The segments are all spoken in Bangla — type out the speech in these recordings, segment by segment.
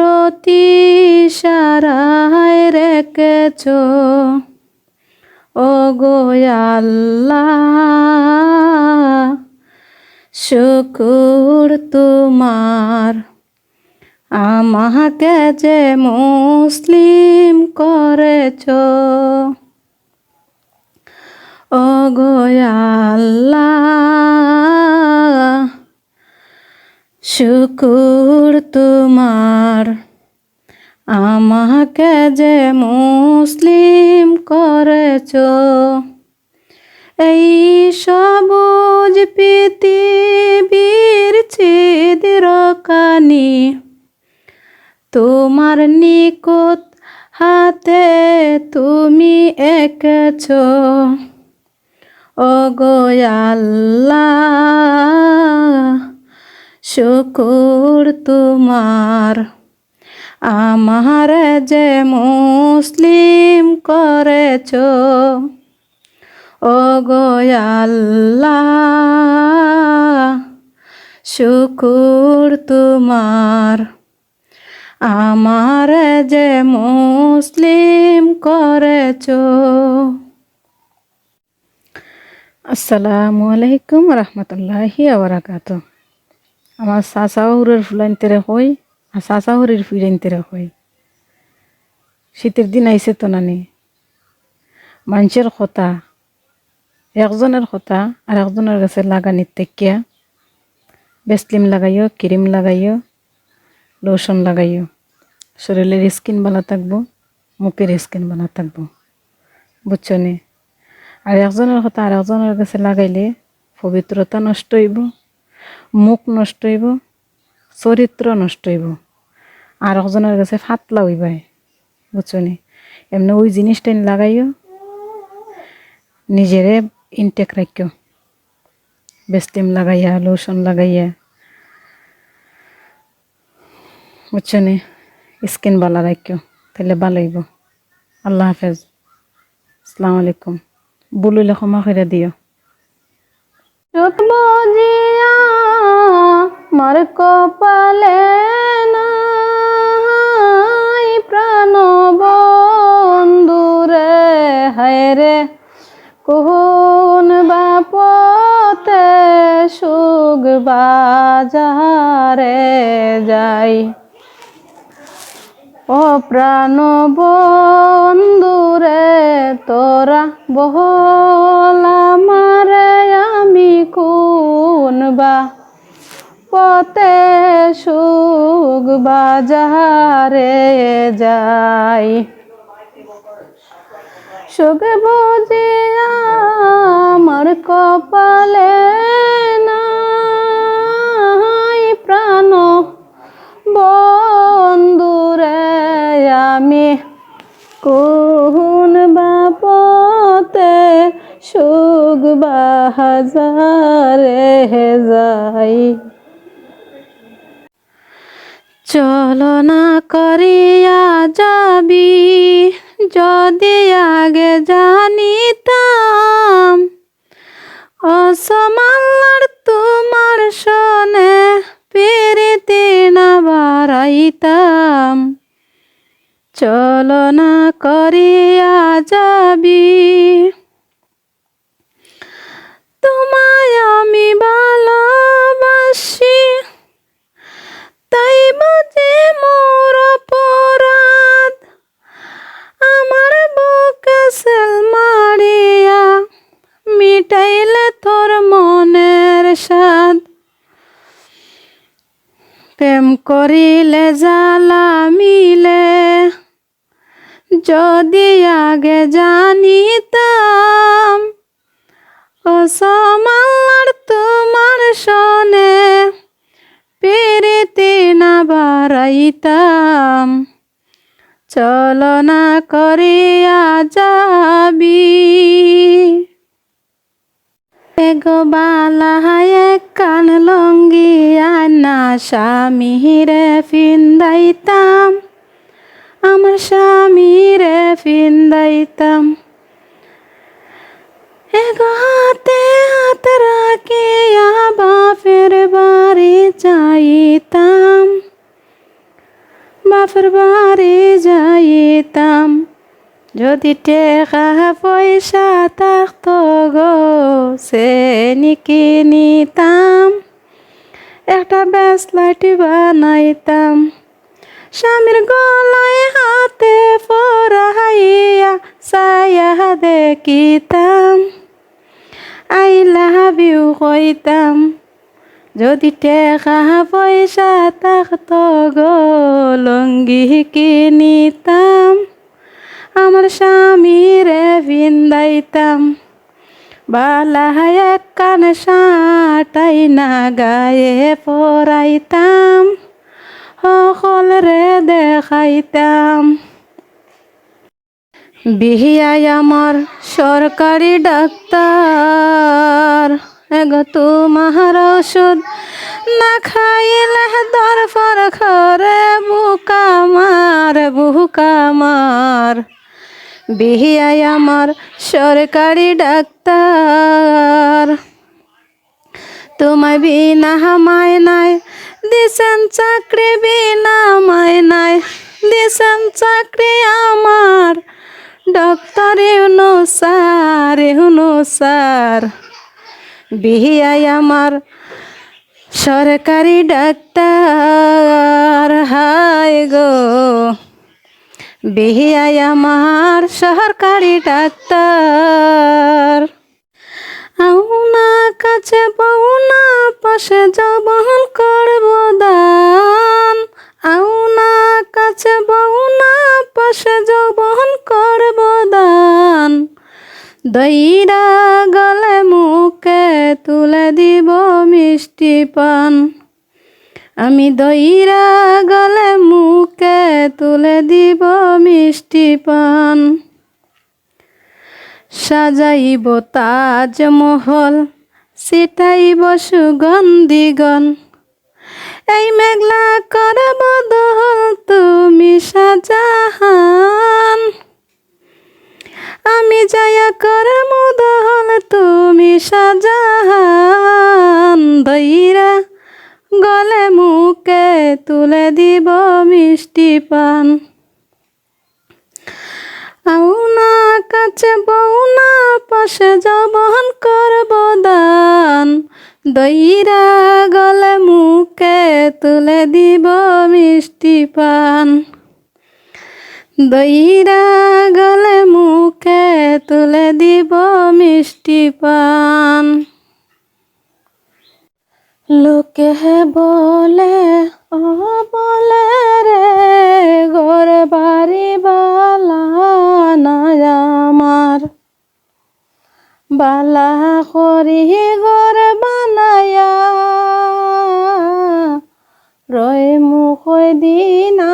অতি সারায় রেখেছ। ও আল্লাহ শুকুর তোমার। আমাকে যে মুসলিম করেছ। ও আল্লাহ শুকুর তোমার। আমাকে যে মুসলিম করেছ, এই সবুজ পৃথিবীর ছিদ্র কানি, তোমার নিকট হাতে তুমি এঁকেছ। ও শুকুর তোমার। আমার যে মুসলিম করেছ ও আল্লাহ, শুকুর তোমার। আমার যে মুসলিম করেছ। আসসালামু আলাইকুম রহমতুল্লাহি আবরাকাত আমার চাচাহুরের ফুলাইনতেরে হই, আর চাচাহুরের ফিরাইনতেরে হই। শীতের দিন আইসে তো নানি। মানুষের কথা, একজনের কথা আর একজনের কাছে লাগানির তেকিয়া বেসলিম লাগাইও, ক্রিম লাগাইও, লোশন লাগাইও। শরীরের স্কিন ভালো থাকব, মুখের স্কিন ভালো থাকব। বুঝছ নি? আর একজনের কথা আর একজনের কাছে লাগাইলে পবিত্রতা নষ্ট হইব। মুখ নষ্ট হইব চরিত্র নষ্ট হইব। আর একজনের কাছে ফাতলা হইবাই বুঝছ নি এমনি ওই জিনিসটা লাগাইও, নিজেরে ইনটেক রাখিও। বেস্টিম লাগাইয়া লোশন লাগাইয়া। বুঝছ নি স্কিন বালা রাখিও, তাহলে ভালো হইব। আল্লাহ হাফেজ। আসসালামু আলাইকুম। বলিলে ক্ষমা করে দিও। বুঝিয়া মার কপালে নাই প্রাণ বন্ধুরে হায় রে। কোন বাপতে সুগ বাজারে যাই। ও প্রাণ বন্ধুরে তোরা বহলা বাজারে যাই। সুখ বুঝিয়া আমার কপালে নাই প্রাণ। বন্ধুরে, আমি কোন বাপতে সুখ বাহাজারে যাই। চলনা করিয়া যাবি, যদি আগে জানিতাম। অসমাল্লার তোমার শোনে পেরেতে না বাড়াইতাম। চলনা করিয়া যাবি করিলে জ্বালা মিলে, যদি আগে জানিতাম অসমার তোমার শোনে পেরেতে না বাড়াইতাম। চলনা করিয়া যাবি। এগো বালাহায় কান লঙ্গিয়া না স্বামীরে ফিন্দাইতাম আমার স্বামীরে ফিন্দাইতাম এগো হাতে হাত রাখিয়া বাপের বাড়ি যাইতাম। বাপের বাড়ি যাইতাম। যদি টেকা পয়সা থাকতো গো, সে নিকি নিতাম। একটা ব্যাস লাইটি বানাইতাম। স্বামীর গলায় হাতে পরাইয়া সায়া দেখিতাম। আই লাভ কইতাম। যদি টেকা পয়সা থাকতো গো, লঙ্গি কিনিতাম আমার স্বামীরে ভিন্দাইতাম বালায় কান সাটাই না গায়ে পরাইতাম। সকলরে দেখাইতাম। বিহিয়াই আমার সরকারি ডাক্তার। এগো তোমার ওষুধ না খাইলে দরফর খরে বুকামার বুকামার বিহিয়াই আমার সরকারি ডাক্তার। তোমায় বিনা হামায় নাই দিছেন চাকরি, বিনা মায় নাই দিছেন চাকরি আমার। Doctor you know sir you know sir. বিহিয়াই আমার সরকারি ডাক্তার, হায় গো। বিহিয়াই আমার সরকারি ডাক্তার। আউনা কাছে পাউনা পাশে জবন করব দান। আউনা কাছে পাউনা পাশে জবন করব দান। দইরা গলে মুখে তুলে দিব মিষ্টি পান। আমি দইরা গলে মুখে তুলে দিব মিষ্টি পান। সাজাইব তাজমহল সিটাইব সুগন্ধিগণ। এই মেঘলা করব দহল তুমি সাজাহান। আমি যায়া করব দহল তুমি সাজাহান গলে মুখে তুলে দিব মিষ্টি পান। আউনা কাছে বউনা পাশে জবন করব দান। দইরা গলে মুখে তুলে দিব মিষ্টি পান। দইরা গলে মুখে তুলে দিব মিষ্টি পান। লোকে বলে ও বলে রে, গোর বাড়ি বালা না আমার। বালা করি গোর বানায়া রয় মুখ দিনার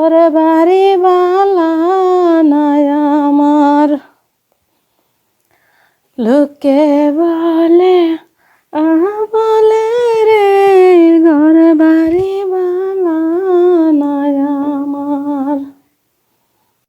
ঘর বাড়ি আমার। লোকে বলে